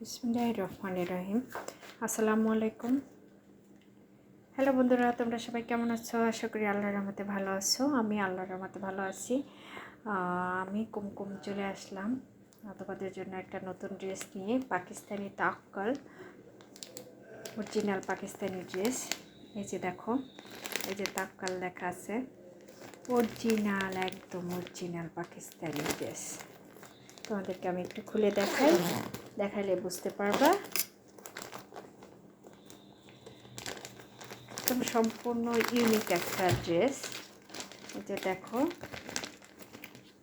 বিসমুল্লাহ রহমান রহিম। আসসালামু আলাইকুম হ্যালো বন্ধুরা, তোমরা সবাই কেমন আছো? আশা করি আল্লাহর রহমতে ভালো আছো। আমি আল্লাহর রহমতে ভালো আছি। আমি কুমকুম চলে আসলাম তোমাদের জন্য একটা নতুন ড্রেস নিয়ে। পাকিস্তানি তাক্কল, অরিজিনাল পাকিস্তানি ড্রেস। এই যে দেখো, এই যে তাক্কাল লেখা আছে। অরিজিনাল, একদম অরিজিনাল পাকিস্তানি ড্রেস। তোমাদেরকে আমি একটু খুলে দেখাই। দেখাইলে বুঝতে পারবা। একদম সম্পূর্ণ ইউনিক একটা ড্রেস যে দেখো,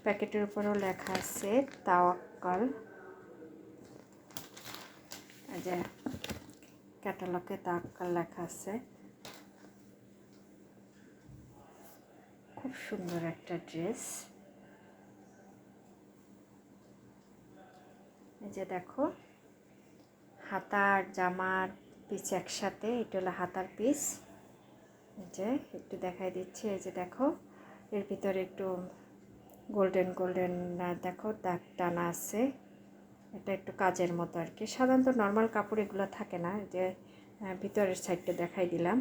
প্যাকেটের উপরও লেখা আছে, তাওয়াক্কাল। যে ক্যাটালগে তাওয়াক্কাল লেখা আছে। খুব সুন্দর একটা ড্রেস এই যে দেখো হাতার জামার পিস একসাথে, এটা হলো হাতার পিস যে একটু দেখাই দিচ্ছি, এই যে দেখো, এর ভিতরে একটু গোল্ডেন গোল্ডেন দেখো, দাগ টানা আছে। এটা একটু কাজের মতো আর কি। সাধারণত নর্মাল কাপড় এগুলো থাকে না যে ভিতরের সাইডটা দেখাই দিলাম,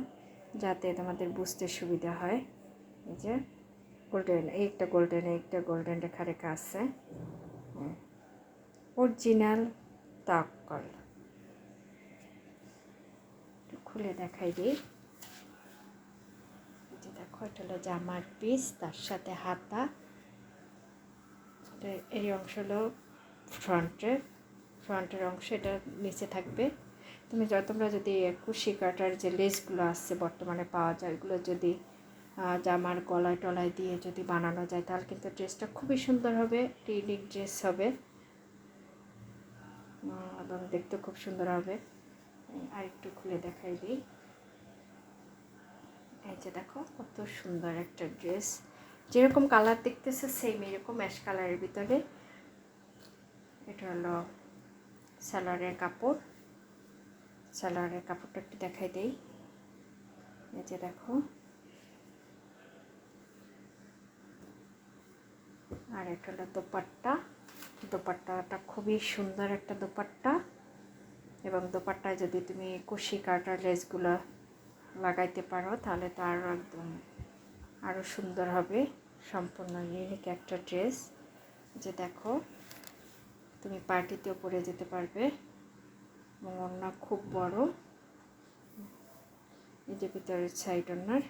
যাতে তোমাদের বুঝতে সুবিধা হয়। এই যে গোল্ডেন এই একটা গোল্ডেন এই একটা গোল্ডেন রেখা রেখা আছে। অরিজিনাল তাক্কল। খুলে দেখাই দিই। দেখো, এটা হলো জামার পিস তার সাথে হাতা। এই অংশ হলো ফ্রন্টের ফ্রন্টের অংশ এটা নিচে থাকবে। তুমি যত তোমরা যদি কুশি কাটার যে লেসগুলো আসছে বর্তমানে পাওয়া যায়, এগুলো যদি জামার গলায় টলায় দিয়ে যদি বানানো যায়, তাহলে কিন্তু ড্রেসটা খুবই সুন্দর হবে ইউনিক ড্রেস হবে। এবং দেখতে খুব সুন্দর হবে। আর একটু খুলে দেখাই দিই। এই যে দেখো, কত সুন্দর একটা ড্রেস। যেরকম কালার দেখতেছে সেম এরকম অ্যাশ কালারের ভিতরে। এটা হলো সালোয়ারের কাপড়। সালোয়ারের কাপড়টা একটু দেখাই দেই। এই যে দেখো। আর এটা হলো দোপাট্টা। দোপাট্টাটা খুবই সুন্দর একটা দোপাট্টা। এবং দোপাট্টায় যদি তুমি কুশি কাটার লেসগুলো লাগাইতে পারো, তাহলে তো আরও একদম আরও সুন্দর হবে। সম্পূর্ণ ইউনিক একটা ড্রেস যে দেখো, তুমি পার্টিতেও পরে যেতে পারবে। এবং ওড়না খুব বড়। এই যে ভিতরের সাইড ওড়নার।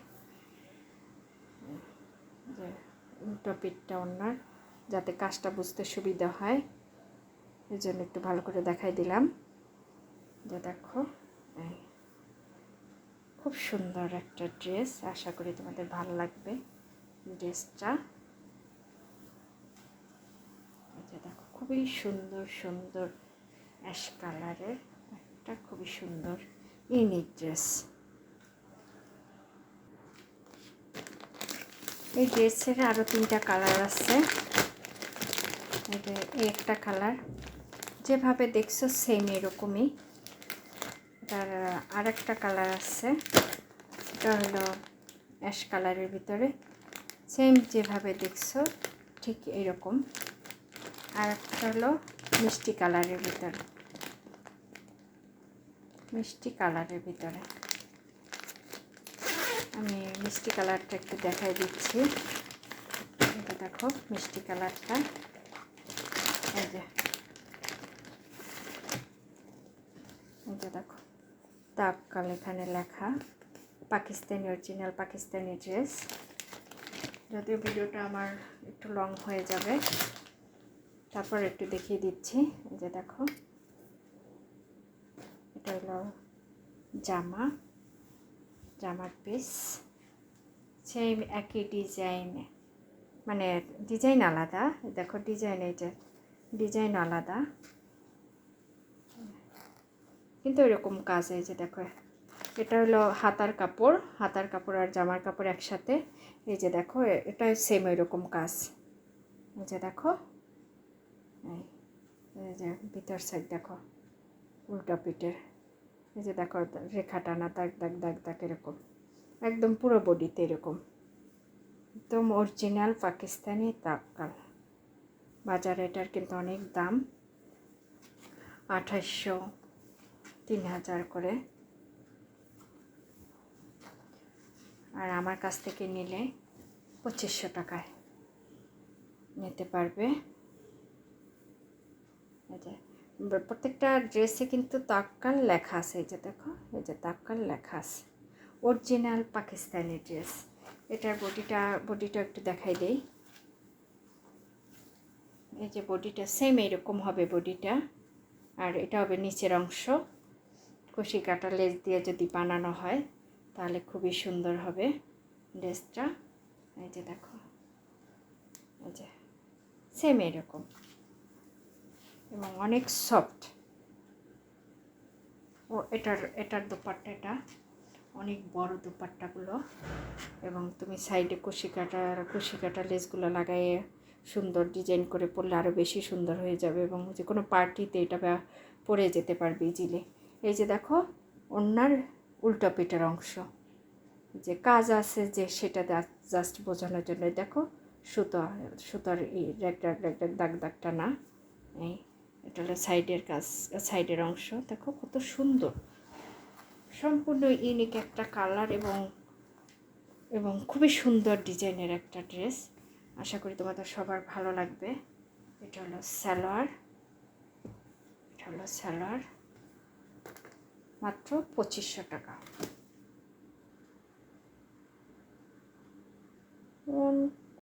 যে উল্টো পিঠটা ওড়নার। যাতে কাজটা বুঝতে সুবিধা হয়। এই জন্য একটু ভালো করে দেখাই দিলাম। যে দেখো। খুব সুন্দর একটা ড্রেস। আশা করি তোমাদের ভালো লাগবে ড্রেসটা। এই দেখো, খুবই সুন্দর সুন্দর অ্যাশ কালারের একটা খুবই সুন্দর ইউনিক ড্রেস। এই ড্রেসের আরও তিনটা কালার আছে। এই একটা কালার যেভাবে দেখছ সেম এরকমই। তার আর একটা কালার আছে, এটা হলো অ্যাশ কালারের ভিতরে। সেম যেভাবে দেখছ, ঠিক এরকম। আর একটা হলো মিষ্টি কালারের ভিতরে। মিষ্টি কালারের ভিতরে। আমি মিষ্টি কালারটা একটু দেখাই দিচ্ছি। এটা দেখো, মিষ্টি কালারটা এই যে। এই দেখো। তাক্কাল এখানে লেখা, পাকিস্তানি অরিজিনাল পাকিস্তানি ড্রেস যদিও ভিডিওটা আমার একটু লং হয়ে যাবে, তারপর একটু দেখিয়ে দিচ্ছি। যে দেখো। এটা হলো জামা, জামার পিস সেম একই ডিজাইন মানে ডিজাইন আলাদা। দেখো ডিজাইন এই যে ডিজাইন আলাদা। কিন্তু এরকম কাজ এই যে দেখো, এটা হলো হাতার কাপড় হাতার কাপড় আর জামার কাপড় একসাথে। এই যে দেখো এটা সেম এরকম কাজ। এই যে দেখো, এই যে ভিতর সাইড দেখো, উল্টা পিঠের। এই যে দেখো, রেখা টানা, দাগ দাগ দাগ দাগ এরকম। একদম পুরো বডিতে এরকম। একদম অরিজিনাল পাকিস্তানি তাক্কাল বাজারে এটার কিন্তু অনেক দাম। আঠাশশো তিন হাজার করে। আর আমার কাছ থেকে নিলে পঁচিশশো টাকায় নিতে পারবে। প্রত্যেকটা ড্রেসে কিন্তু তাক্কাল লেখা আছে। এই যে দেখো, এই যে তাক্কাল লেখা আছে। Original Pakistani dress. এটার বডিটা বডিটা একটু দেখাই দেই। এই যে বডিটা সেম এরকম হবে বডিটা। আর এটা হবে নিচের অংশ। কুশি কাটা লেজ দিয়ে যদি বানানো হয়, তাহলে খুবই সুন্দর হবে ড্রেসটা এই যে দেখো। এই যে সেম এরকম। এবং অনেক সফট ও, এটার এটার দোপাট্টা এটা। অনেক বড় দোপাট্টাগুলো। এবং তুমি সাইডে কুশি কাটা কুশি কাটা লেসগুলো লাগাইয়ে সুন্দর ডিজাইন করে পরলে আরও বেশি সুন্দর হয়ে যাবে এবং যে কোনো পার্টিতে এটা পরে যেতে পারবে ইজিলি এই যে দেখো অন্যার উল্টো পিঠের অংশ। যে কাজ আছে যে সেটা জাস্ট বোঝানোর জন্য। দেখো, সুতো, সুতার এই রেক রেক দাগ দাগটা না এই, এটা হলো সাইডের কাজ, সাইডের অংশ। দেখো কত সুন্দর। সম্পূর্ণ ইউনিক একটা কালার এবং এবং খুবই সুন্দর ডিজাইনের একটা ড্রেস আশা করি তোমাদের সবার ভালো লাগবে। এটা হলো স্যালোয়ার। এটা হলো স্যালোয়ার। মাত্র পঁচিশশো টাকা।